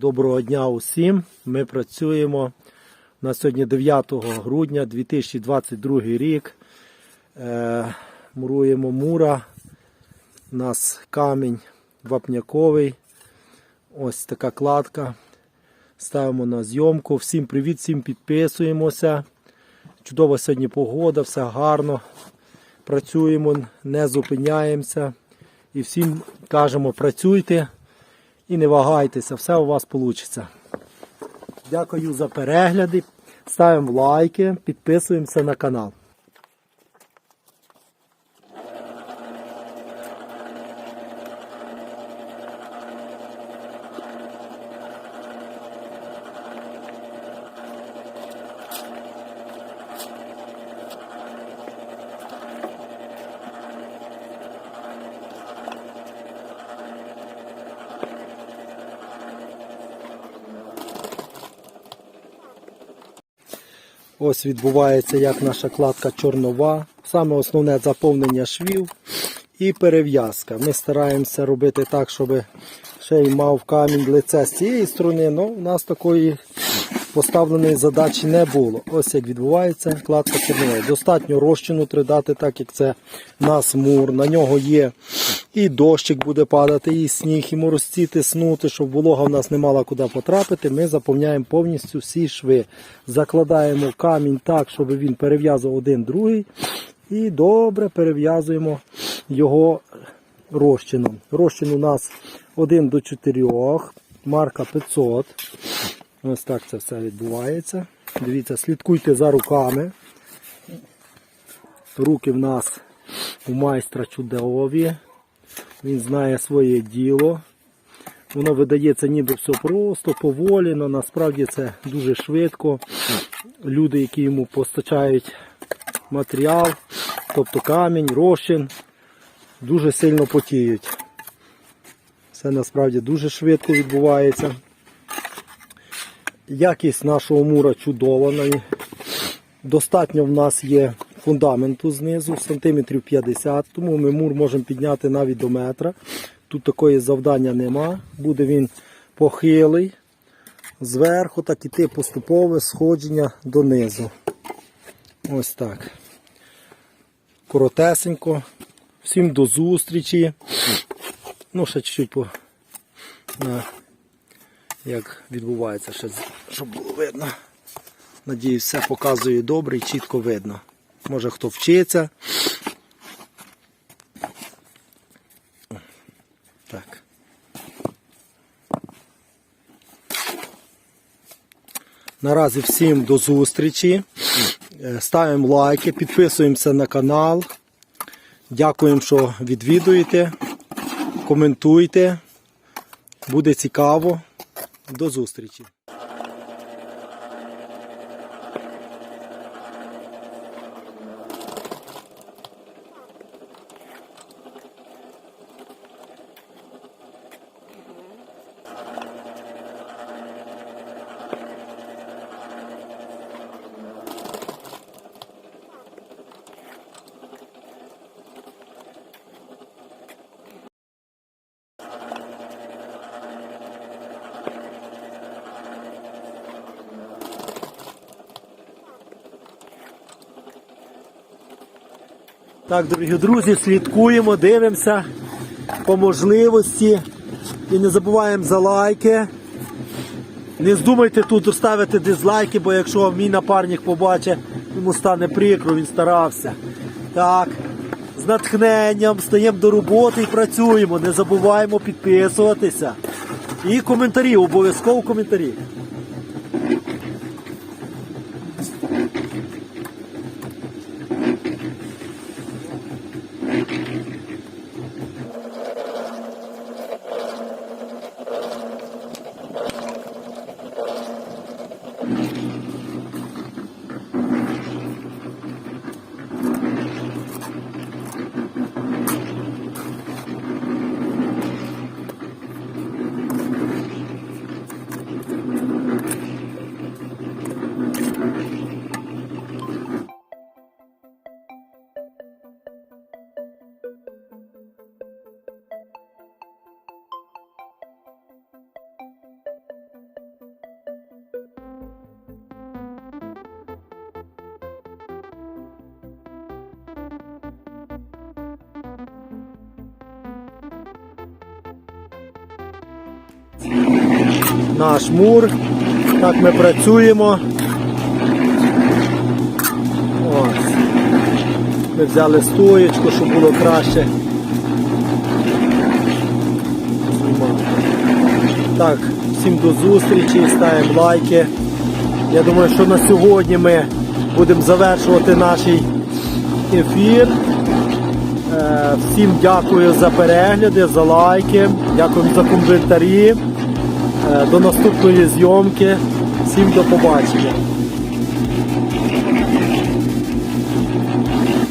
Доброго дня усім. Ми працюємо на сьогодні 9 грудня 2022 рік. Е, муруємо мура. У нас камінь вапняковий. Ось така кладка. Ставимо на зйомку. Всім привіт, всім підписуємося. Чудова сьогодні погода, все гарно. Працюємо, не зупиняємося. І всім кажемо, працюйте. І не вагайтеся, все у вас вийде. Дякую за перегляди. Ставимо лайки, підписуємося на канал. Ось відбувається як наша кладка чорнова. Саме основне заповнення швів і перев'язка. Ми стараємося робити так, щоб ще й мав камінь лице з цієї сторони, але у нас такої поставленої задачі не було. Ось як відбувається кладка чорнової. Достатньо розчину тридати, так як це нас мур. На нього є і дощик буде падати, і сніг, і морозці тиснути, щоб волога в нас не мала куди потрапити. Ми заповняємо повністю всі шви. Закладаємо камінь так, щоб він перев'язував один другий. І добре перев'язуємо його розчином. Розчин у нас 1 до 4, марка 500. Ось так це все відбувається. Дивіться, слідкуйте за руками. Руки в нас у майстра чудові. Він знає своє діло. Воно видається ніби все просто, поволі, але насправді це дуже швидко. Люди, які йому постачають матеріал, тобто камінь, розчин, дуже сильно потіють. Все насправді дуже швидко відбувається. Якість нашого мура чудова. Достатньо в нас є фундаменту знизу, сантиметрів 50, тому ми мур можемо підняти навіть до метра. Тут такої завдання нема. Буде він похилий. Зверху так іти поступове сходження донизу. Ось так. Коротесенько. Всім до зустрічі. Ну, ще чуть-чуть по як відбувається, щоб було видно. Надіюсь, все показую добре і чітко видно. Може хто вчиться. Так. Наразі всім до зустрічі. Е, Ставимо лайки, підписуємося на канал. Дякуємо, що відвідуєте. Коментуйте. Буде цікаво. До зустрічі. Так, дорогі друзі, слідкуємо, дивимося по можливості. І не забуваємо за лайки. Не здумайте тут ставити дизлайки, бо якщо мій напарник побачить, йому стане прикро, він старався. Так, з натхненням стаємо до роботи і працюємо. Не забуваємо підписуватися. І коментарі, обов'язково коментарі. Наш мур. Так ми працюємо. Ось. Ми взяли стоєчку, щоб було краще. Так, всім до зустрічі, ставимо лайки. Я думаю, що на сьогодні ми будемо завершувати наш ефір. Е, Всім дякую за перегляди, за лайки, дякую за коментарі. Е, До наступної зйомки. Всім до побачення.